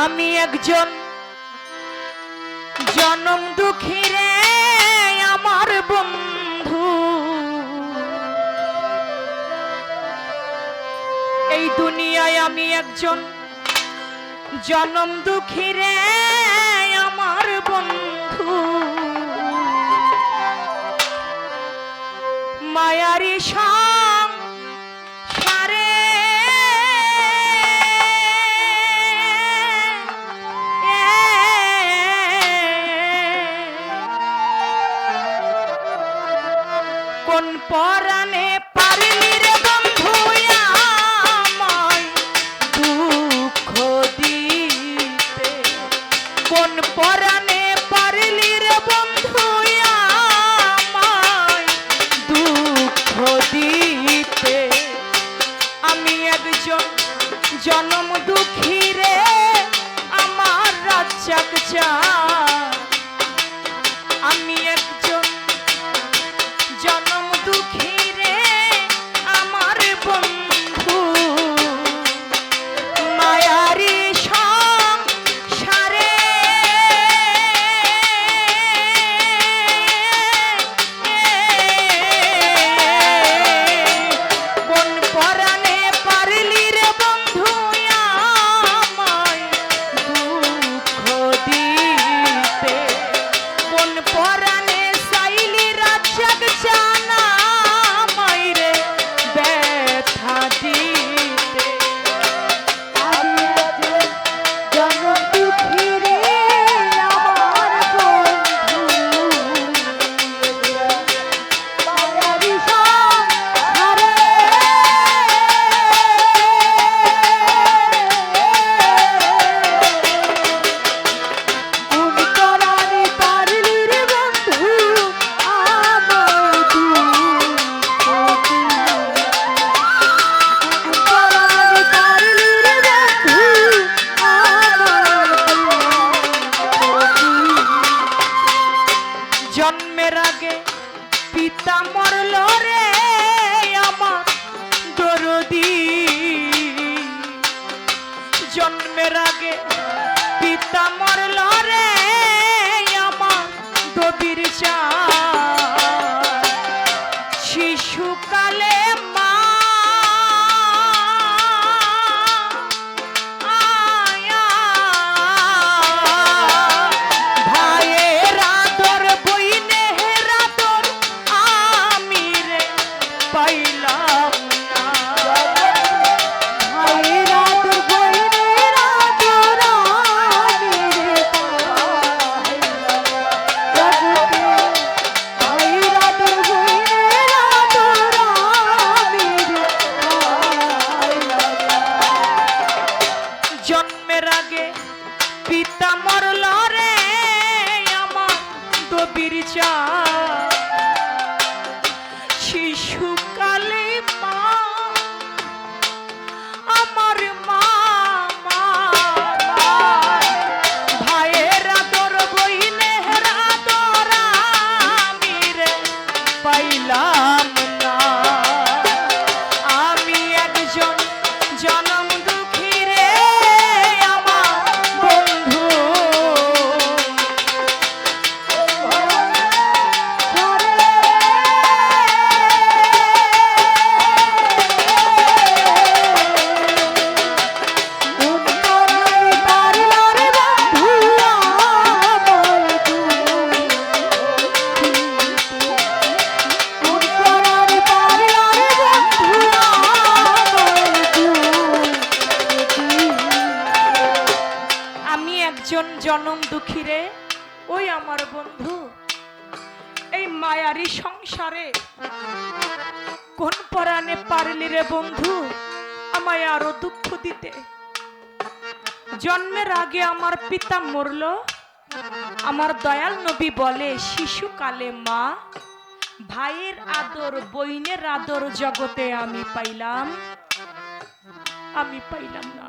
আমি একজন জনম দুঃখী রে, আমার বন্ধু। এই দুনিয়ায় আমি একজন জনম দুঃখী রে, আমার বন্ধু। মায়ারি সং কোন পরাণে পারলি রে বন্ধু দুঃখ দিতে। আমি একজন জনম দুঃখী জন্মের আগে পিতা মরল রে আমার দরদি। জন্মের আগে পিতা মরল রে আমার দবির চা একজন জনম দুঃখী রে ওই আমার বন্ধু, এই মায়ারি সংসারে। কোন পরাণে পারলি রে বন্ধু আমায় আরও দুঃখ দিতে? জন্মের আগে আমার পিতা মরল, আমার দয়াল নবী বলে, শিশুকালে মা, ভাইয়ের আদর, বইনের আদর জগতে আমি পাইলাম। আমি পাইলাম না।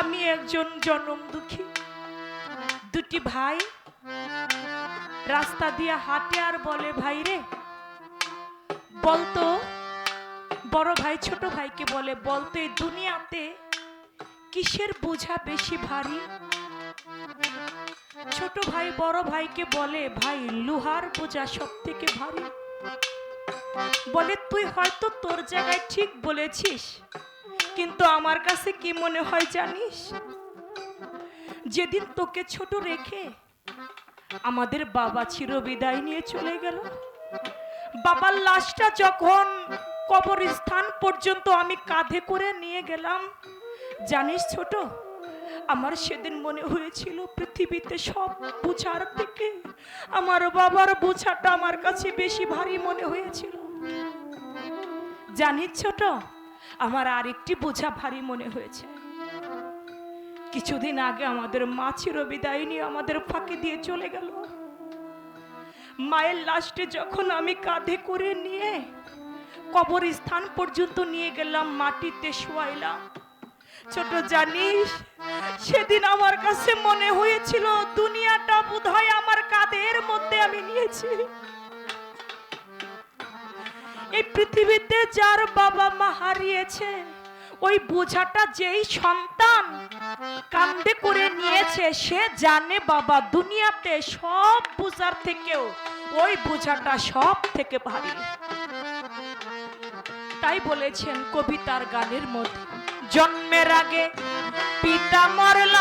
আমি একজন জনম দুঃখী দুটি ভাই রাস্তা দিয়ে হাঁটে আর বলে, ভাই রে বলতো বড় ভাই ছোট ভাইকে বলে বলতো এই দুনিয়াতে কিসের বোঝা বেশি ভারী? ছোট ভাই বড় ভাইকে বলে, ভাই, লোহার বোঝা সব থেকে ভারী। বলে, তুই হয়তো তোর জায়গায় ঠিক বলেছিস কিন্তু আমার কাছে কি মনে হয় জানিস? যেদিন তোকে ছোট রেখে আমাদের বাবা চির বিদায় নিয়ে চলে গেল, বাবার লাশটা যখন কবরস্থান পর্যন্ত আমি কাঁধে করে নিয়ে গেলাম, জানিস ছোট? আমার সেদিন মনে হয়েছিল পৃথিবীতে সব বোঝার থেকে আমার বাবার বোঝাটা আমার কাছে বেশি ভারী মনে হয়েছিল। জানিস ছোট? আমার আরেকটি বোঝা ভারী মনে হয়েছে। কিছুদিন আগে আমাদের মা চির বিদায় নিয়ে আমাদের ফাঁকি দিয়ে চলে গেল। মায়ের লাস্টে যখন আমি কাঁধে করে নিয়ে কবর স্থান পর্যন্ত নিয়ে গেলাম, মাটিতে শোয়াইলাম। ছোট জানিস, সেদিন আমার কাছে মনে হয়েছিল, দুনিয়াটা বোধহয় আমার কাঁধের মধ্যে আমি নিয়েছি। এই পৃথিবীতে যার বাবা মা হারিয়েছে, ওই বোঝাটা যেই সন্তান কান্দে করে নিয়েছে, সে জানে বাবা, দুনিয়াতে সব বোঝার থেকেও ওই বোঝাটা সব থেকে ভারী। তাই বলেছেন কবিতার গানের মধ্যে, জন্মের আগে পিতা মরল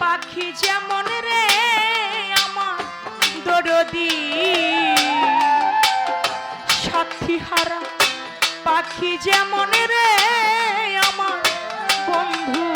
পাখি যেমন রে আমার দরদি। সাথী হারা পাখি যেমন রে আমার বন্ধু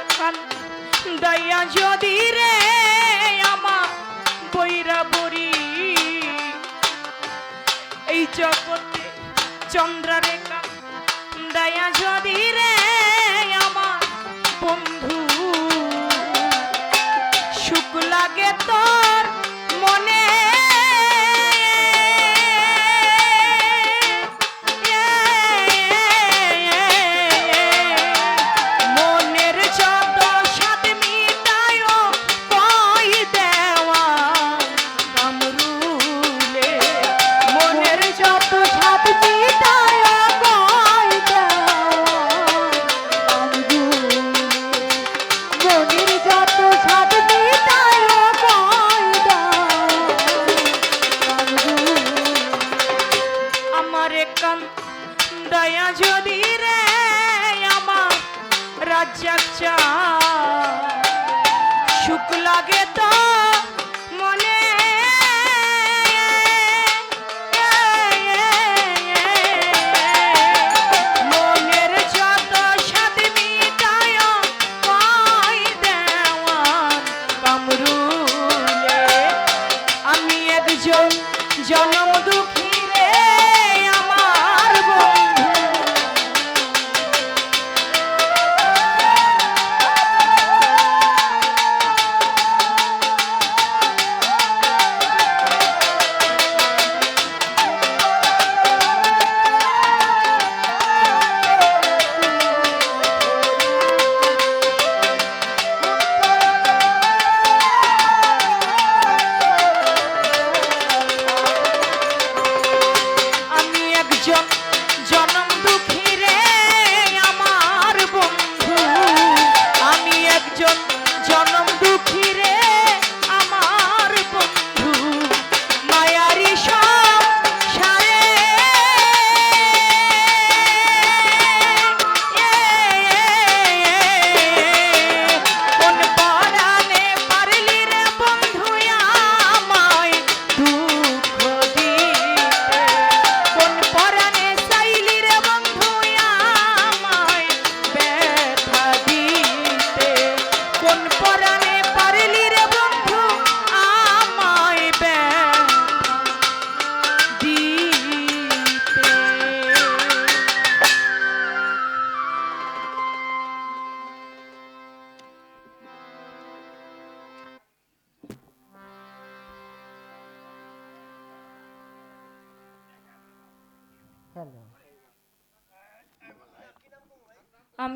এখান দয়া যদি রে আমা বৈরা বরি এই জগতে চন্দ্রারেখা, দয়া যদি রে আমা বন্ধু। সুখ লাগে তোর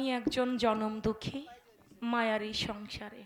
আমি একজন জনম দুঃখী মায়ারি সংসারে।